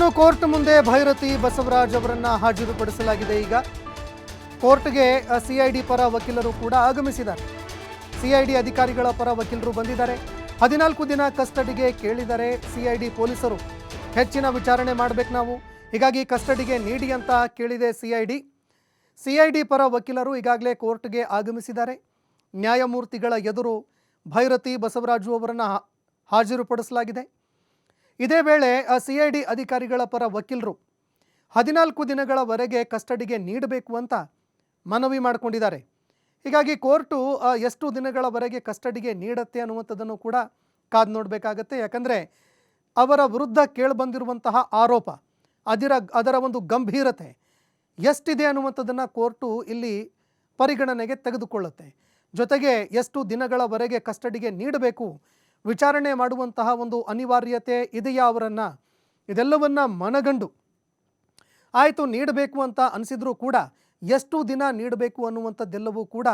ಇನ್ನು ಕೋರ್ಟ್ ಮುಂದೆ ಭೈರತಿ ಬಸವರಾಜ್ ಅವರನ್ನ ಹಾಜರುಪಡಿಸಲಾಗಿದೆ ಈಗ. ಕೋರ್ಟ್ಗೆ ಸಿಐಡಿ ಪರ ವಕೀಲರು ಕೂಡ ಆಗಮಿಸಿದ್ದಾರೆ. ಸಿಐಡಿ ಅಧಿಕಾರಿಗಳ ಪರ ವಕೀಲರು ಬಂದಿದ್ದಾರೆ. ಹದಿನಾಲ್ಕು ದಿನ ಕಸ್ಟಡಿಗೆ ಕೇಳಿದರೆ ಸಿಐಡಿ ಪೊಲೀಸರು ಹೆಚ್ಚಿನ ವಿಚಾರಣೆ ಮಾಡಬೇಕು ನಾವು. ಹೀಗಾಗಿ ಕಸ್ಟಡಿಗೆ ನೀಡಿ ಅಂತ ಕೇಳಿದೆ ಸಿಐಡಿ ಸಿಐಡಿ ಪರ ವಕೀಲರು ಈಗಾಗಲೇ ಕೋರ್ಟ್ಗೆ ಆಗಮಿಸಿದ್ದಾರೆ. ನ್ಯಾಯಮೂರ್ತಿಗಳ ಎದುರು ಭೈರತಿ ಬಸವರಾಜು ಅವರನ್ನು ಹಾಜರುಪಡಿಸಲಾಗಿದೆ. ಇದೇ ವೇಳೆ ಸಿಐಡಿ ಅಧಿಕಾರಿಗಳ ಪರ ವಕೀಲರು ಹದಿನಾಲ್ಕು ದಿನಗಳವರೆಗೆ ಕಸ್ಟಡಿಗೆ ನೀಡಬೇಕು ಅಂತ ಮನವಿ ಮಾಡಿಕೊಂಡಿದ್ದಾರೆ. ಹೀಗಾಗಿ ಕೋರ್ಟು ಎಷ್ಟು ದಿನಗಳವರೆಗೆ ಕಸ್ಟಡಿಗೆ ನೀಡುತ್ತೆ ಅನ್ನುವಂಥದ್ದನ್ನು ಕೂಡ ಕಾದು ನೋಡಬೇಕಾಗತ್ತೆ. ಯಾಕಂದರೆ ಅವರ ವಿರುದ್ಧ ಕೇಳಿಬಂದಿರುವಂತಹ ಆರೋಪ, ಅದರ ಅದರ ಒಂದು ಗಂಭೀರತೆ ಎಷ್ಟಿದೆ ಅನ್ನುವಂಥದ್ದನ್ನು ಕೋರ್ಟು ಇಲ್ಲಿ ಪರಿಗಣನೆಗೆ ತೆಗೆದುಕೊಳ್ಳುತ್ತೆ. ಜೊತೆಗೆ ಎಷ್ಟು ದಿನಗಳವರೆಗೆ ಕಸ್ಟಡಿಗೆ ನೀಡಬೇಕು ವಿಚಾರಣೆ ಮಾಡುವಂತಹ ಒಂದು ಅನಿವಾರ್ಯತೆ ಇದೆಯಾ ಅವರನ್ನು? ಇದೆಲ್ಲವನ್ನ ಮನಗಂಡು ಆಯಿತು ನೀಡಬೇಕು ಅಂತ ಅನಿಸಿದ್ರೂ ಕೂಡ ಎಷ್ಟು ದಿನ ನೀಡಬೇಕು ಅನ್ನುವಂಥದ್ದೆಲ್ಲವೂ ಕೂಡ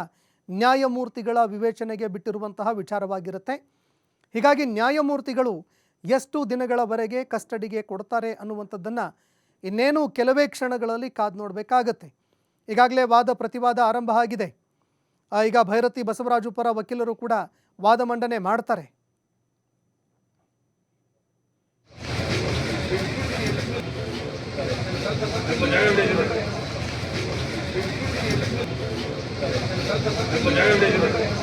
ನ್ಯಾಯಮೂರ್ತಿಗಳ ವಿವೇಚನೆಗೆ ಬಿಟ್ಟಿರುವಂತಹ ವಿಚಾರವಾಗಿರುತ್ತೆ. ಹೀಗಾಗಿ ನ್ಯಾಯಮೂರ್ತಿಗಳು ಎಷ್ಟು ದಿನಗಳವರೆಗೆ ಕಸ್ಟಡಿಗೆ ಕೊಡ್ತಾರೆ ಅನ್ನುವಂಥದ್ದನ್ನು ಇನ್ನೇನು ಕೆಲವೇ ಕ್ಷಣಗಳಲ್ಲಿ ಕಾದು ನೋಡಬೇಕಾಗತ್ತೆ. ಈಗಾಗಲೇ ವಾದ ಪ್ರತಿವಾದ ಆರಂಭ ಆಗಿದೆ. ಈಗ ಭೈರತಿ ಬಸವರಾಜು ಪರ ವಕೀಲರು ಕೂಡ ವಾದ ಮಂಡನೆ ಮಾಡ್ತಾರೆ. Thank you.